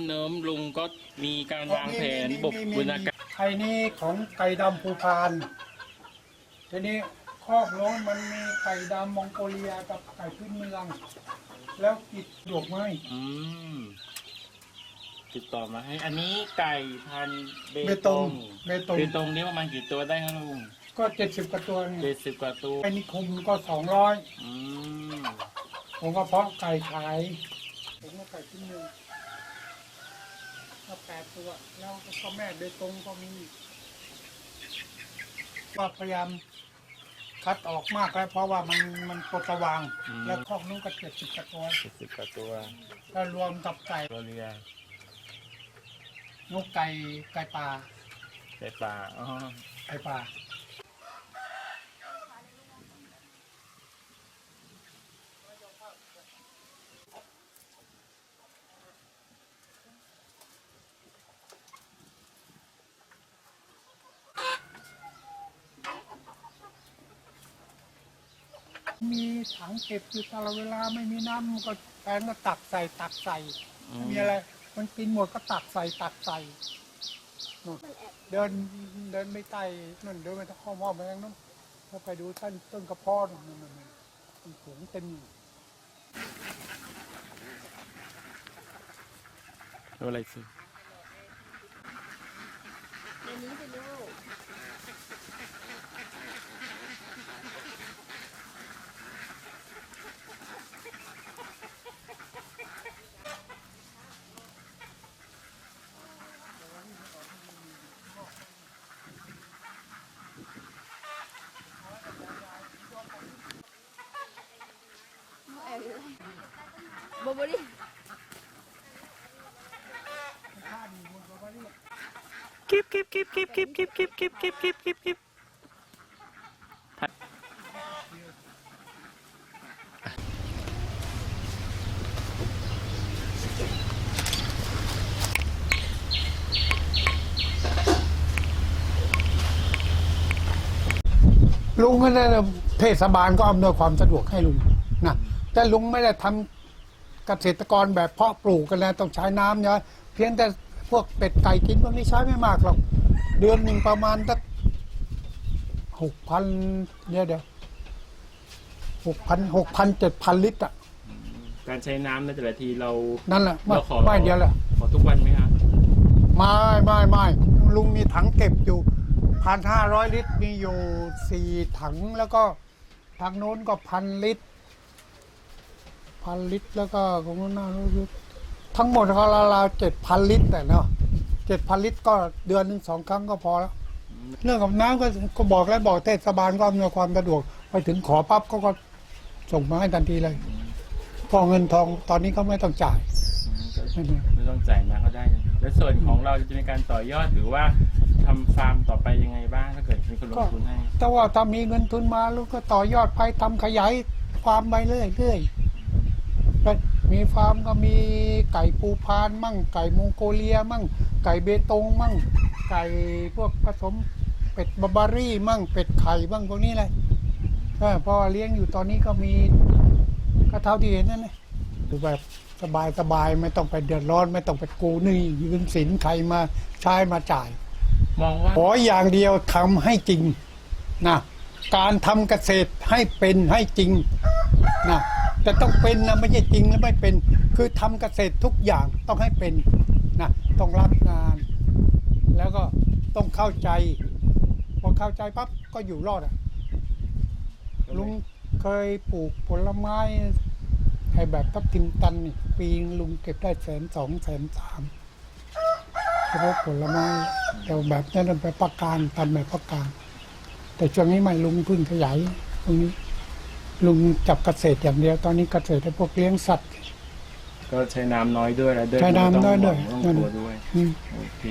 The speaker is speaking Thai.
ำเนิมลุงก็มีการวางแผนบุกบุญการไอ้นี่ของไก่ดำภูพานทีนี้คอกโน้นมันมีไก่ดำมองโกเลียกับไก่พื้นเมือง แล้วกิดดวกไหมอืมติดต่อมาให้ อันนี้ไก่พันธุ์เบเบตตงงเบตงเบตงนี่ประมาณกี่ตัวได้ครับลุงก็เจ็ดสิบกว่าตัวเจ็นี่ดสิบกว่าตัวไอ้นิคุมก็สองร้อยอืมผมก็เพาะไก่ขายผมก็ไก่พื้นเมือง ก็แปดตัว แล้วก็แม่เบตงก็มีก็พยายามคัดออกมากแล้วเพราะว่ามันมันปวดสว่างแล้วคอกนู้นก็เจ็ดสิบกว่าตัวเจ็ดสิบกว่าตัวแล้วรวมกับไก่ตัวเรือนกไก่ไก่ป่าไก่ป่าอ๋อไก่ป่า มีถังเก็บอยู่ตลอดเวลาไม่มีน้ำมันก็แฟนก็ตักใส่ตักใส่ไม่มีอะไรมันกินหมดก็ตักใส่ตักใส่นู่นเดินเดินไม่ไต่นั่นเดินไปทางข้อมอไปทางนู้นถ้าไปดูต้นต้นกระเพาะนั่นนั่นนั่นมันสูงเต็มอยู่ตัวอะไรสิในนี้เป็นลูกแอบอยู่เลย บอบบี้กิ๊บกิ๊บกิ๊บกิ๊บกิ๊บกิ๊บกิ๊บกิ๊บกิ๊บกิ๊บกิ๊บกิ๊บลุงก็นั่นน่ะเทศบาลก็อำนวยความสะดวกให้ลุงนะแต่ลุงไม่ได้ทำ เกษตรกรแบบเพาะปลูกกันแล้วต้องใช้น้ำเยอะเพียงแต่พวกเป็ดไก่กินพวกนี้ใช้ไม่มากหรอกเดือนหนึ่งประมาณสักหกพันเดี๋ยวเดี๋ยวหกพันหกพันเจ็ดพันลิตรอะการใช้น้ำในแต่ละทีเรานั่นแหละไม่เราขอไม่เดียวแหละขอทุกวันไหมครับไม่ไม่ไม่ลุงมีถังเก็บอยู่พันห้าร้อยลิตรมีอยู่สี่ถังแล้วก็ทางโน้นก็พันลิตร พันลิตร แล้วก็ของโน้นน่ารู้ทั้งหมดก็ราวๆเจ็ดพันลิตรแต่เนาะเจ็ดพันลิตรก็เดือนหนึ่งสองครั้งก็พอแล้ว เรื่องกับน้ำก็ก็บอกแล้วบอกเทศบาลก็อำนวยความสะดวก ไปถึงขอปั๊บก็ก็ส่งมาให้ทันทีเลยพอเงินทองตอนนี้ก็ไม่ต้องจ่าย ไม่ต้องจ่ายมาก็ได้นะแล้วส่วนของเราจะมีการต่อยอดหรือว่าทำฟาร์มต่อไปยังไงบ้างถ้าเกิดมีคนลงทุนให้ แต่ว่าถ้ามีเงินทุนมาลูกก็ต่อยอดไปทำขยายฟาร์มไปเรื่อยเรื่อยๆ ก็มีฟาร์มก็มีไก่ปูพานมั่ง ไก่มองโกเลียมั่ง ไก่เบตงมั่ง ไก่พวกผสมเป็ดบาบารี่มั่ง เป็ดไข่บ้างพวกนี้เลยเออพอเลี้ยงอยู่ตอนนี้ก็มีก็เท่าที่เห็นนั่นเลยดูแบบสบายสบายๆไม่ต้องไปเดือดร้อน ไม่ต้องไปกูหนี่ยืมสินใครมาใช้มาจ่าย มองว่าขออย่างเดียวทำให้จริงนะการทำเกษตรให้เป็นให้จริงนะ แต่ต้องเป็นนะไม่ใช่จริงแล้วไม่เป็น คือทำเกษตรทุกอย่างต้องให้เป็นนะต้องรับงาน แล้วก็ต้องเข้าใจพอเข้าใจปั๊บก็อยู่รอดอะลุงเคยปลูกผลไม้ไอ้แบบทับทิมตันนี่ปีลุงเก็บได้แสนสองแสนสามเฉพาะผลไม้แต่แบบนั้นแบบประการทำแบบประการ แต่ช่วงนี้ไม่ลุงพึ่งขยายตรงนี้ ลุงจับเกษตรอย่างเดียว ตอนนี้เกษตรให้พวกเลี้ยงสัตว์ ก็ใช้น้ำน้อยด้วยแล้วด้วยใช้น้ำน้อยด้วย ต้องกลัวด้วยอืม โอเค